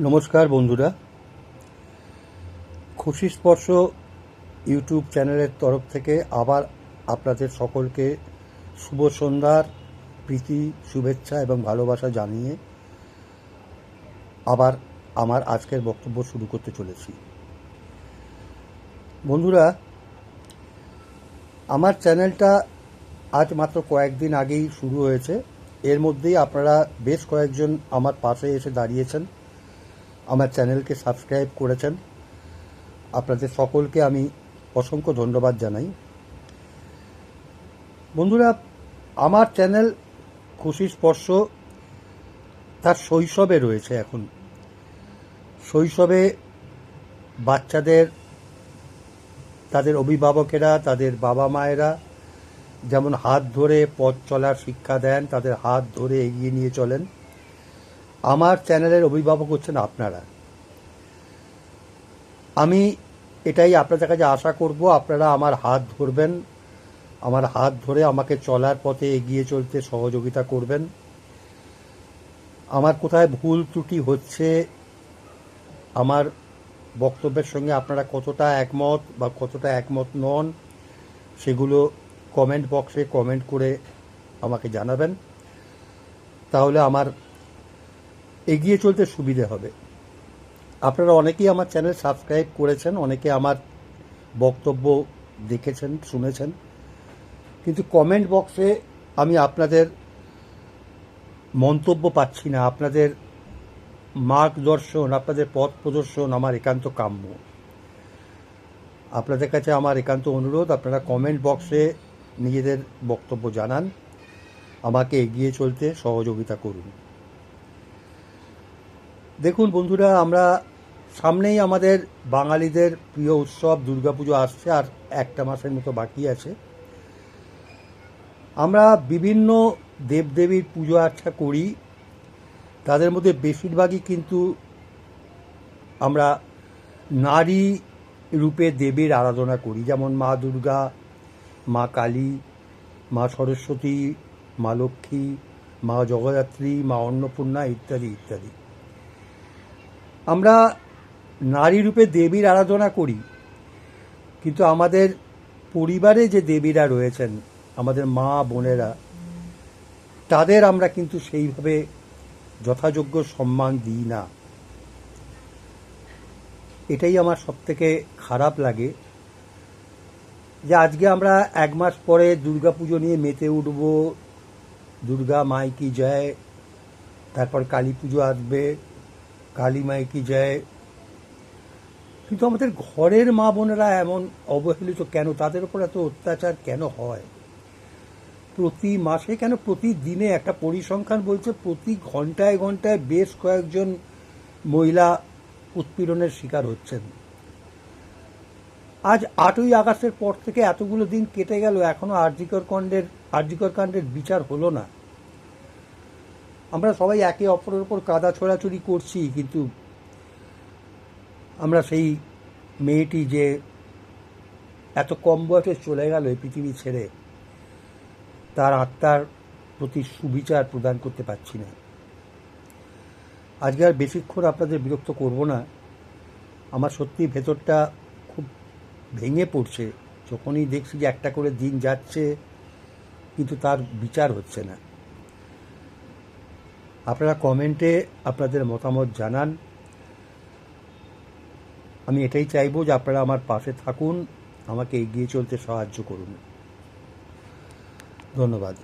নমস্কার বন্ধুরা। খুশি স্পর্শ ইউটিউব চ্যানেলের তরফ থেকে আবার আপনাদের সকলকে শুভ সন্ধ্যার প্রীতি, শুভেচ্ছা এবং ভালোবাসা জানিয়ে আবার আমার আজকের বক্তব্য শুরু করতে চলেছি। বন্ধুরা, আমার চ্যানেলটা আজ মাত্র কয়েকদিন আগেই শুরু হয়েছে। এর মধ্যেই আপনারা বেশ কয়েকজন আমার পাশে এসে দাঁড়িয়েছেন। আমার চ্যানেলকে সাবস্ক্রাইব করেছেন। আপনাদের সকলকে আমি অসংখ্য ধন্যবাদ জানাই। বন্ধুরা, আমার চ্যানেল খুশি স্পর্শ তার শৈশবে রয়েছে এখন। শৈশবে বাচ্চাদের, তাদের অভিভাবকেরা, তাদের বাবা মায়েরা যেমন হাত ধরে পথ চলার শিক্ষা দেন, তাদের হাত ধরে এগিয়ে নিয়ে চলেন। আমার চ্যানেলের অভিভাবক হচ্ছেন আপনারা। আমি এটাই আপনাদের কাছে আশা করব, আপনারা আমার হাত ধরবেন, আমার হাত ধরে আমাকে চলার পথে এগিয়ে চলতে সহযোগিতা করবেন। আমার কোথায় ভুল ত্রুটি হচ্ছে, আমার বক্তব্যের সঙ্গে আপনারা কতটা একমত বা কতটা একমত নন, সেগুলো কমেন্ট বক্সে কমেন্ট করে আমাকে জানাবেন। তাহলে আমার এগিয়ে চলতে সুবিধে হবে। আপনারা অনেকেই আমার চ্যানেল সাবস্ক্রাইব করেছেন, অনেকে আমার বক্তব্য দেখেছেন, শুনেছেন। কিন্তু কমেন্ট বক্সে আমি আপনাদের মন্তব্য পাচ্ছি না। আপনাদের মার্গদর্শন আপনাদের পথ প্রদর্শন আমার একান্ত কাম্য। আপনাদের কাছে আমার একান্ত অনুরোধ, আপনারা কমেন্ট বক্সে নিজেদের বক্তব্য জানান। আমাকে এগিয়ে চলতে সহযোগিতা করুন। দেখুন বন্ধুরা, আমরা সামনেই আমাদের বাঙালিদের প্রিয় উৎসব দুর্গাপুজো আসছে আর একটা মাসের মতো বাকি আছে। আমরা বিভিন্ন দেবদেবীর পুজো আর্চা করি। তাদের মধ্যে বেশিরভাগই কিন্তু আমরা নারী রূপে দেবীর আরাধনা করি। যেমন মা দুর্গা, মা কালী, মা সরস্বতী, মা লক্ষ্মী, মা জগদ্ধাত্রী, মা অন্নপূর্ণা ইত্যাদি ইত্যাদি। আমরা নারী রূপে দেবীর আরাধনা করি, কিন্তু আমাদের পরিবারে যে দেবীরা রয়েছেন, আমাদের মা বোনেরা, তাদের আমরা কিন্তু সেইভাবে যথাযোগ্য সম্মান দিই না। এটাই আমার সব থেকে খারাপ লাগে, যে আজকে আমরা এক মাস পরে দুর্গা পুজো নিয়ে মেতে উঠব, দুর্গা মাইকি জয়, তারপর কালী পুজো আসবে কালী মাই কি জয়? কিন্তু আমাদের ঘরের মা বোনেরা এমন অবহেলিত কেন? তাদের উপর এত অত্যাচার কেন হয়? প্রতি মাসে কেন প্রতিদিনে একটা পরিসংখ্যান বলছে প্রতি ঘন্টায় ঘন্টায় বেশ কয়েকজন মহিলা উৎপীড়নের শিকার হচ্ছেন। আজ আটই আগস্টের পর থেকে এতগুলো দিন কেটে গেল, এখনও আরজিকর কাণ্ডের আরজিকর কাণ্ডের বিচার হলো না। আমরা সবাই একে অপরের উপর কাদা ছোড়াছুড়ি করছি, কিন্তু আমরা সেই মেয়েটি যে এত কম বয়সে চলে গেল এই পৃথিবী ছেড়ে, তার আত্মার প্রতি সুবিচার প্রদান করতে পারছি না। আজকে আর বেশিক্ষণ আপনাদের বিরক্ত করব না। আমার সত্যি ভেতরটা খুব ভেঙে পড়ছে। যখনই দেখছি যে একটা করে দিন যাচ্ছে, কিন্তু তার বিচার হচ্ছে না। আপনারা কমেন্টে আপনাদের মতামত জানান। আমি এটাই চাইব যে আপনারা আমার পাশে থাকুন, আমাকে এগিয়ে চলতে সাহায্য করুন। ধন্যবাদ।